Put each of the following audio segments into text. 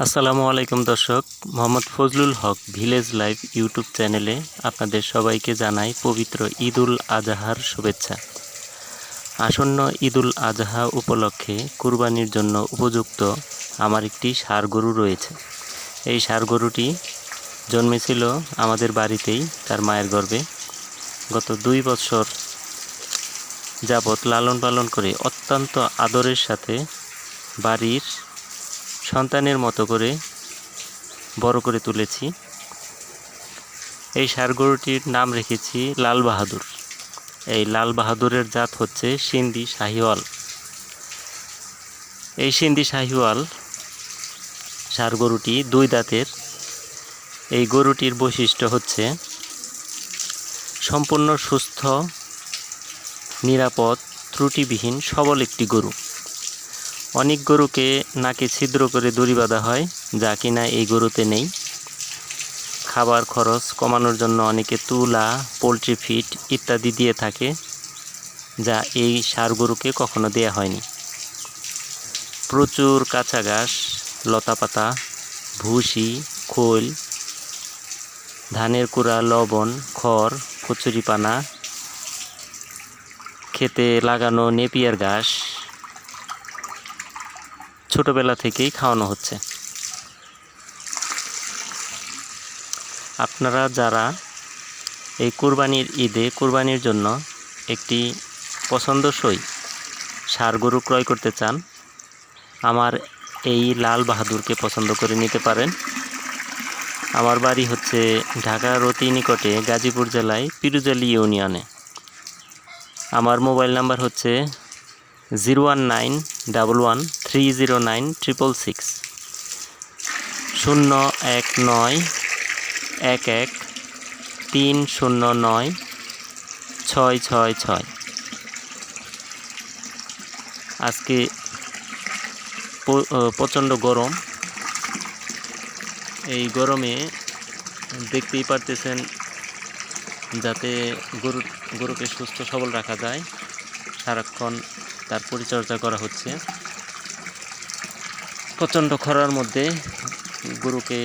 আসসালামু আলাইকুম দর্শক, Mohammad Fazlul Haque village life YouTube চ্যানেলে আপনাদের সবাইকে জানাই পবিত্র ঈদুল আজহার শুভেচ্ছা। আসন্ন ঈদুল আজহা উপলক্ষে কুরবানির জন্য উপযুক্ত আমার একটি ষাঁড় গরু রয়েছে। এই সার গরুটি জন্মেছিল আমাদের বাড়িতেই, তার মায়ের গর্ভে। গত দুই বছর যাবৎ লালন পালন করে অত্যন্ত আদরের সাথে বাড়ির সন্তানের মতো করে বড় করে তুলেছি। এই ষাঁড় গরুটির নাম রেখেছি লাল বাহাদুর। এই লাল বাহাদুরের জাত হচ্ছে সিন্ধি শাহিওয়াল। এই সিন্ধি শাহিওয়াল ষাঁড় গরুটি দুই দাঁতের। এই গরুটির বৈশিষ্ট্য হচ্ছে সম্পূর্ণ সুস্থ, নিরাপদ, ত্রুটিবিহীন, সবল একটি গরু। অনেক গরুকে নাকে ছিদ্র করে দড়ি বাঁধা হয়, যা কিনা এই গরুতে নেই। খাবার খরচ কমানোর জন্য অনেকে তুলা, পোলট্রি ফিড ইত্যাদি দিয়ে থাকে, যা এই সার গরুকে কখনো দেয়া হয়নি। প্রচুর কাঁচা ঘাস, লতাপাতা, ভুসি, খোল, ধানের কুড়া, লবণ, খড়, কচুরিপানা, খেতে লাগানো নেপিয়ার ঘাস ছোটবেলা থেকেই খাওয়ানো হচ্ছে। আপনারা যারা এই কুরবানির ঈদে, কুরবানির জন্য একটি পছন্দসই ষাঁড় গরু ক্রয় করতে চান, আমার এই লাল বাহাদুরকে পছন্দ করে নিতে পারেন। আমার বাড়ি হচ্ছে ঢাকার অতি নিকটে গাজীপুর জেলায় পিরুজালি ইউনিয়নে। আমার মোবাইল নাম্বার হচ্ছে zero one nine double one three zero nine triple six শূন্য এক নয় এক এক তিন শূন্য নয় ছয় ছয় ছয় আজকে প্রচণ্ড গরম। এই গরমে দেখতেই পারতেছেন যাতে গরু, গরুকে সুস্থ সবল রাখা যায়। সারাক্ষণ তার পরিচর্যা করা হচ্ছে। প্রচণ্ড খরার মধ্যে গরুকে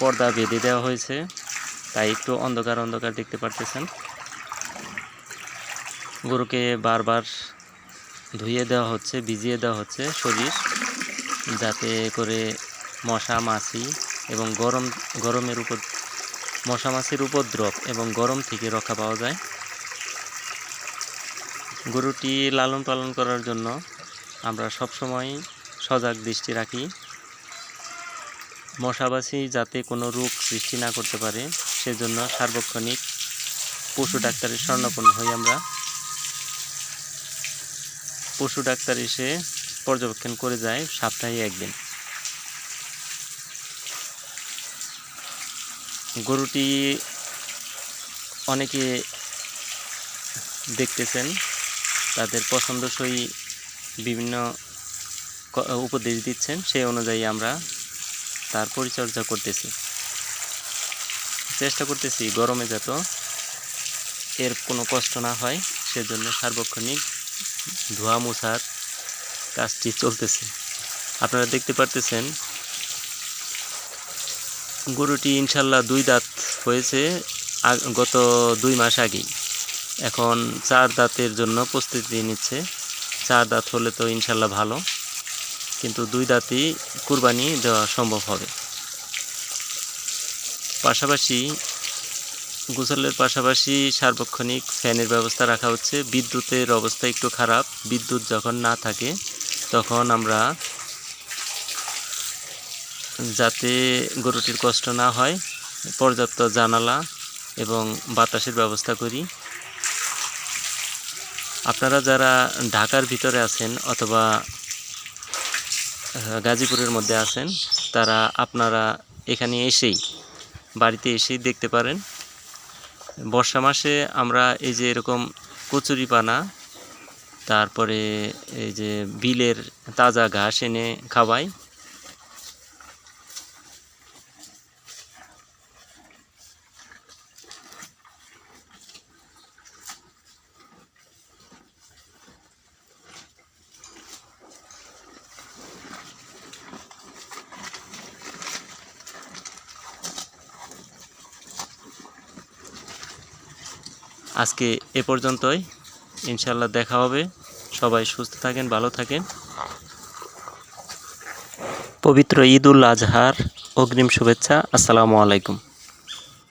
পর্দা বেঁধে দেওয়া হয়েছে। তাই একটু অন্ধকার অন্ধকার দেখতে পারতেছেন। গরুকে বারবার ধুয়ে দেওয়া হচ্ছে, ভিজিয়ে দেওয়া হচ্ছে শরীর, যাতে করে মশা, মাছি এবং গরম, গরমের উপর, মশা, মাছির উপদ্রব এবং গরম থেকে রক্ষা পাওয়া যায়। গরুটি লালন পালন করার জন্য আমরা সবসময় সজাগ দৃষ্টি রাখি। মশাবাসি যাতে কোনো রোগ সৃষ্টি না করতে পারে, সেজন্য সার্বক্ষণিক পশু ডাক্তারের স্বর্ণপন্ন হই আমরা। পশু ডাক্তার এসে পর্যবেক্ষণ করে যায় সপ্তাহে একদিন। গরুটি অনেকে দেখতেছেন, তাদের পছন্দসই বিভিন্ন উপদেশ দিচ্ছেন সেই অনুযায়ী আমরা তার পরিচর্যা করতেছি। চেষ্টা করতেছি গরমে যত এর কোনো কষ্ট না হয়, সেজন্য সার্বক্ষণিক ধোয়া মোছার কাজটি চলতেছে। আপনারা দেখতে পারতেছেন, গরুটি ইনশাল্লাহ দুই দাঁত হয়েছে গত দুই মাস আগেই। এখন চার দাঁতের জন্য প্রস্তুতি নিচ্ছে। চার দাঁত হলে তো ইনশাল্লাহ ভালো। কিন্তু দুই দাঁতই কুরবানি দেওয়া সম্ভব হবে। পাশাপাশি গোসলের পাশাপাশি সার্বক্ষণিক ফ্যানের ব্যবস্থা রাখা হচ্ছে। বিদ্যুতের অবস্থা একটু খারাপ। বিদ্যুৎ যখন না থাকে, তখন আমরা যাতে গরুটির কষ্ট না হয়, পর্যাপ্ত জানালা এবং বাতাসের ব্যবস্থা করি। আপনারা যারা ঢাকার ভিতরে আছেন অথবা গাজীপুরের মধ্যে আছেন, তারা আপনারা এখানে এসেই, বাড়িতে এসেই দেখতে পারেন। বর্ষা মাসে আমরা এই যে এরকম কচুরিপানা তারপরে এই যে বিলের তাজা ঘাস এনে খাওয়াই। আজকে এ পর্যন্তই। ইনশাল্লাহ দেখা হবে। সবাই সুস্থ থাকেন, ভালো থাকেন। পবিত্র ঈদুল আজহার অগ্রিম শুভেচ্ছা। আসসালামু আলাইকুম।